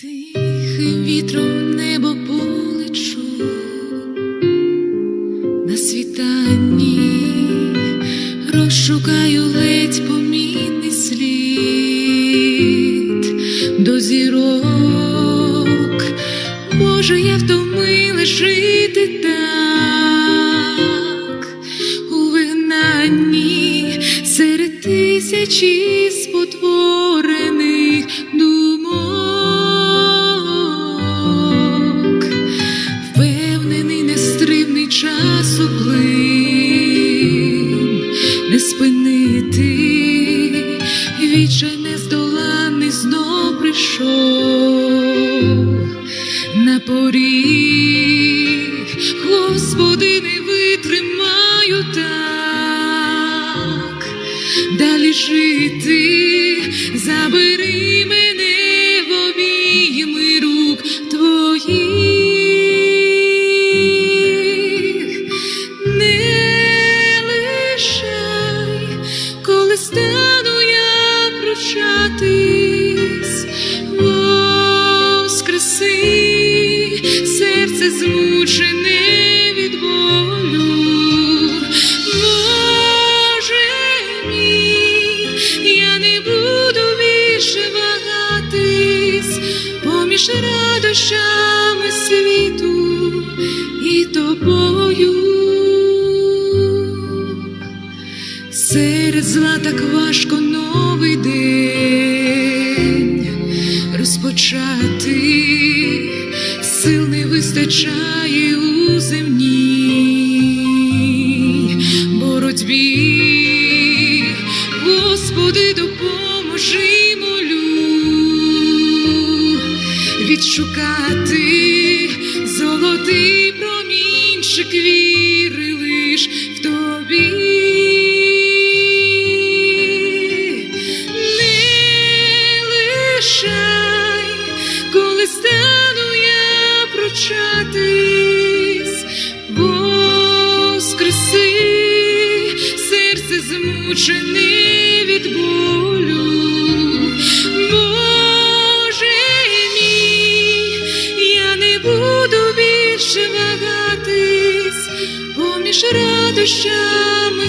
Тихим вітром небо полечу на світанні розшукаю ледь помітний слід до зірок. Боже, я втомила жити так у вигнанні серед тисячі спотворених думок, впевнений, нестримний часу плин, вічай нездоланий знов прийшов на поріг, Господи, не витримаю так, далі жити, забери серце змучене від болю. Боже я не буду більше поміж радощами світу і тобою. Серед зла так важко новий день розпочати, сил вистачає у земній боротьбі. Господи, допоможи молю відшукати золотий промінчик віри лиш в тобі. Змучене від болю. Боже мій, я не буду більше вагатись поміж радощами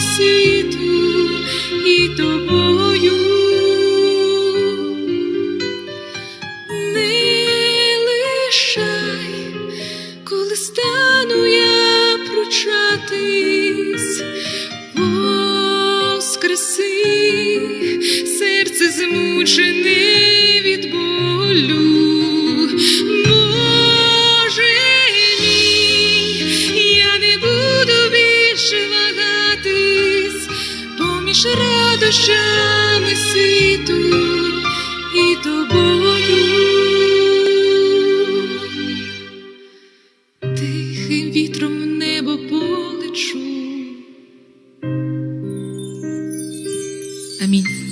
змучений від болю. Боже мій, я не буду більше вагатись поміж радощами світу і тобою. Тихим вітром в небо полечу. Амінь.